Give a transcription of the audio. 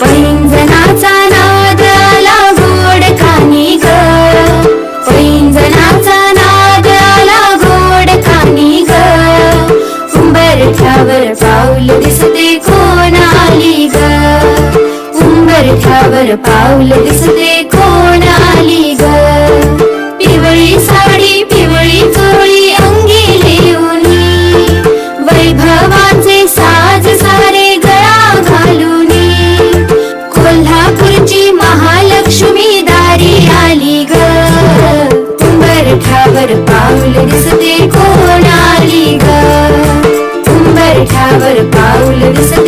पैंजनाचा नाद आला गोड खाणी ग. पैंजनाचा नाद आला गोड खाणी ग. उंबरठ्यावर पाऊल दिसते कोण आली ग उंबरठ्यावर पाऊल दिसते कोण ठावर पाऊल दिसते कोणाली ग? ठावर पाऊल दिसते